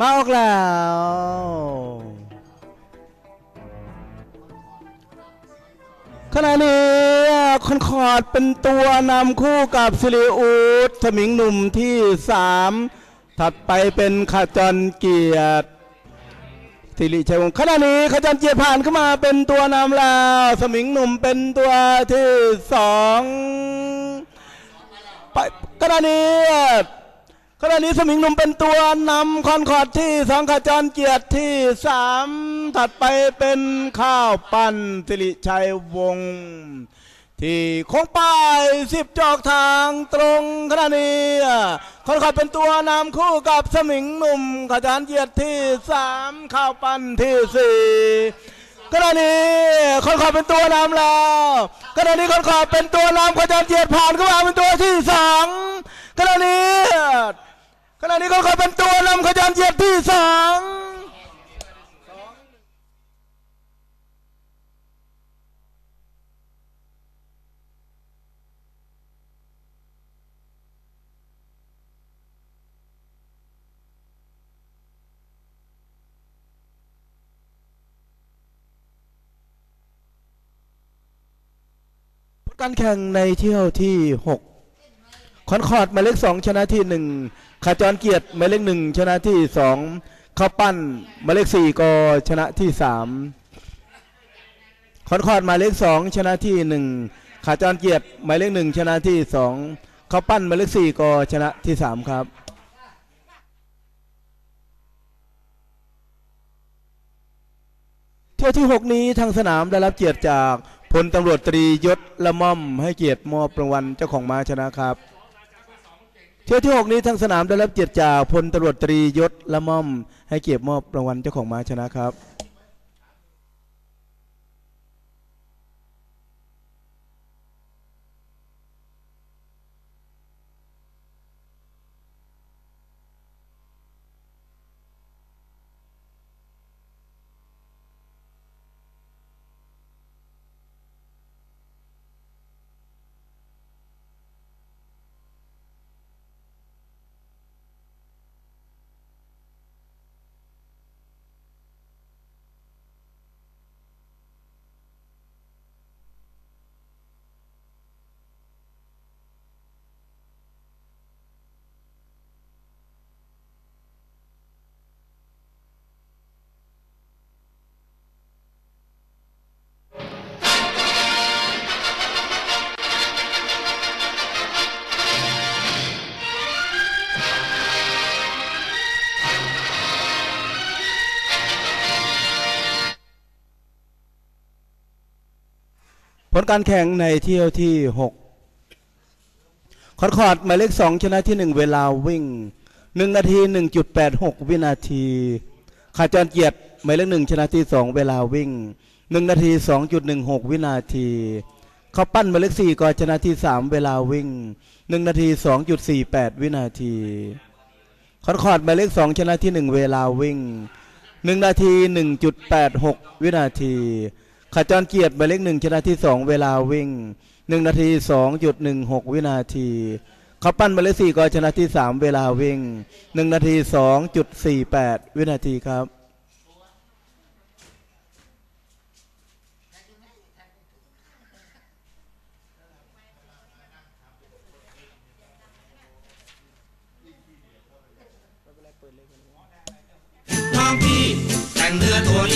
มาออกแล้ว ขณะนี้คอนคอร์ดเป็นตัวนำคู่กับซิริอูดสมิงหนุ่มที่สามถัดไปเป็นขจรเกียรติสิริชัยวงศ์ขณะนี้ขจรเกียรติผ่านเข้ามาเป็นตัวนำแล้ว สมิงหนุ่มเป็นตัวที่สองไปขณะนี้ ขณะนี้สมิงหนุ่มเป็นตัวนำคอนคอร์ดที่สองขจรเกียรติที่สามถัดไปเป็นข้าวปั้นสิริชัยวงศ์ที่คงป้ายสิบจอกทางตรงขณะนี้คอนคอร์ดเป็นตัวนำคู่กับสมิงหนุ่มขจรเกียรติที่สามข้าวปั้นที่สี่ขณะนี้คอนคอร์ดเป็นตัวนำแล้วขณะนี้คอนคอร์ดเป็นตัวนำขจรเกียรติผ่านเข้ามาเป็นตัวที่สองขณะนี้ ขณะนี้เขาเคยเป็นตัวนำขยันเยียดที่สองการแข่งในเที่ยวที่หก คอนคอร์ดหมายเลขสองชนะที่หนึ่งขาจรเกียรติหมายเลขหนึ่งชนะที่สองข้าวปั้นหมายเลขสี่ก็ชนะที่สามคอนคอร์ดหมายเลขสองชนะที่หนึ่งขาจรเกียรติหมายเลขหนึ่งชนะที่สองข้าวปั้นหมายเลขสี่ก็ชนะที่สามครับเที่ยวที่ 6 นี้ทางสนามได้รับเกียรติจากพลตำรวจตรียศละม่อมให้เกียรติมอบรางวัลเจ้าของม้าชนะครับ เที่ยวที่ 6 นี้ทางสนามได้รับเกียรติจากพลตำรวจตรียศละม่อม ให้เกียรติมอบรางวัลเจ้าของม้าชนะครับ ผลการแข่งในเที่ยวที่ 6 คอนคอร์ดหมายเลข 2 ชนะที่ 1 เวลาวิ่ง 1 นาที 1.86 วินาทีขาจรเกียรติหมายเลข1ชนะที่ 2 เวลาวิ่ง 1 นาที 2.16 วินาทีเขาปั้นหมายเลข4ก็ชนะที่ 3 เวลาวิ่ง 1 นาที 2.48 วินาทีคอนคอร์ดหมายเลข 2 ชนะที่ 1 เวลาวิ่ง 1 นาที 1.86 วินาที ขจรเกียรติหมายเลขหนึ่งชนะที่สองเวลาวิ่งหนึ่งนาทีสองจุดหนึ่งหกวินาทีเขาปั้นหมายเลขสี่ก็ชนะที่สามเวลาวิ่งหนึ่งนาทีสองจุดสี่แปดวินาทีครับน้องพี่แต่งเรือตัวนี้